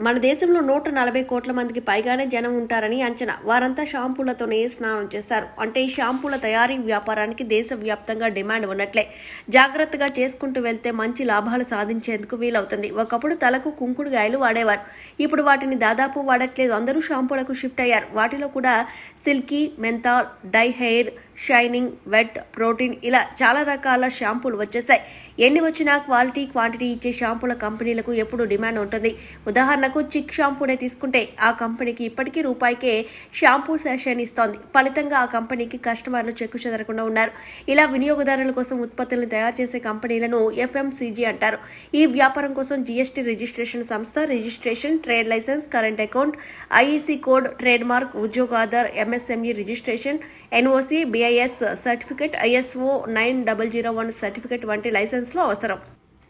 మన దేశంలో నూట నలభై కోట్ల మందికి పైగానే జనం ఉంటారని అంచనా. వారంతా షాంపూలతోనే స్నానం చేస్తారు. అంటే ఈ షాంపూల తయారీ వ్యాపారానికి దేశవ్యాప్తంగా డిమాండ్ ఉన్నట్లే. జాగ్రత్తగా చేసుకుంటూ వెళ్తే మంచి లాభాలు సాధించేందుకు వీలవుతుంది. ఒకప్పుడు తలకు కుంకుడుగాయలు వాడేవారు. ఇప్పుడు వాటిని దాదాపు వాడట్లేదు. అందరూ షాంపూలకు షిఫ్ట్ అయ్యారు. వాటిలో కూడా silky menthol dye hair shining wet protein ఇలా చాలా రకాల షాంపూలు వచ్చేసాయి. ఎన్ని వచ్చినా క్వాలిటీ క్వాంటిటీ ఇచ్చే షాంపూల కంపెనీలకు ఎప్పుడు డిమాండ్ ఉంటుంది. ఉదాహరణకు చిక్ షాంపూనే తీసుకుంటే ఆ కంపెనీకి ఇప్పటికీ రూపాయికే షాంపూ సెషన్ ఇస్తోంది. ఫలితంగా ఆ కంపెనీకి కస్టమర్లు చెక్కు చెదరకుండా ఉన్నారు. ఇలా వినియోగదారుల కోసం ఉత్పత్తులను తయారు చేసే కంపెనీలను ఎఫ్ఎంసీజీ అంటారు. ఈ వ్యాపారం కోసం జీఎస్టీ రిజిస్ట్రేషన్ సంస్థ registration trade license current account IEC code trade mark Udyog Aadhaar MSME registration NOC IAS certificate ISO nine double zero one certificate వంటి లైసెన్స్లు అవసరం.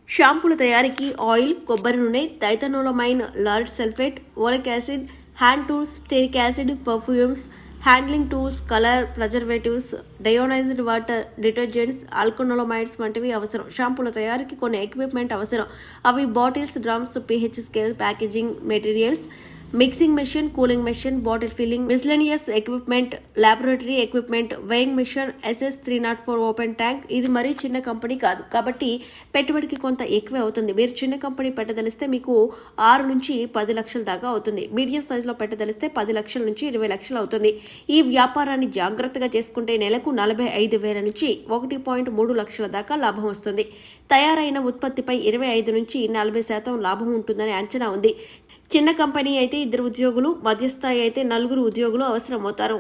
షాంపూల తయారీకి ఆయిల్ కొబ్బరి నూనె triethanolamine lauryl sulphate oleic acid hand tools stearic acid perfumes handling tools colour preservatives డయోనైజ్డ్ water detergents alkanolamides వంటివి అవసరం. షాంపూల తయారీకి కొన్ని ఎక్విప్మెంట్ అవసరం. అవి bottles drums pH scale packaging materials mixing machine cooling machine bottle filling miscellaneous equipment laboratory equipment weighing machine SS three naught four open tank. ఇది మరీ చిన్న కంపెనీ కాదు. కాబట్టి పెట్టుబడికి కొంత ఎక్కువే అవుతుంది. మీరు చిన్న కంపెనీ పెట్టదలిస్తే మీకు ఆరు నుంచి పది లక్షల దాకా అవుతుంది. మీడియం సైజులో పెట్టదలిస్తే పది లక్షల నుంచి ఇరవై లక్షలు అవుతుంది. ఈ వ్యాపారాన్ని జాగ్రత్తగా చేసుకుంటే నెలకు నలభై ఐదు వేల నుంచి ఒకటి పాయింట్ మూడు లక్షల దాకా లాభం వస్తుంది. తయారైన ఉత్పత్తిపై ఇరవై ఐదు నుంచి నలభై శాతం లాభం ఉంటుందని అంచనా ఉంది. చిన్న కంపెనీ అయితే అయితే ఇద్దరు ఉద్యోగులు మధ్యస్థాయి అయితే నలుగురు ఉద్యోగులు అవసరమవుతారు.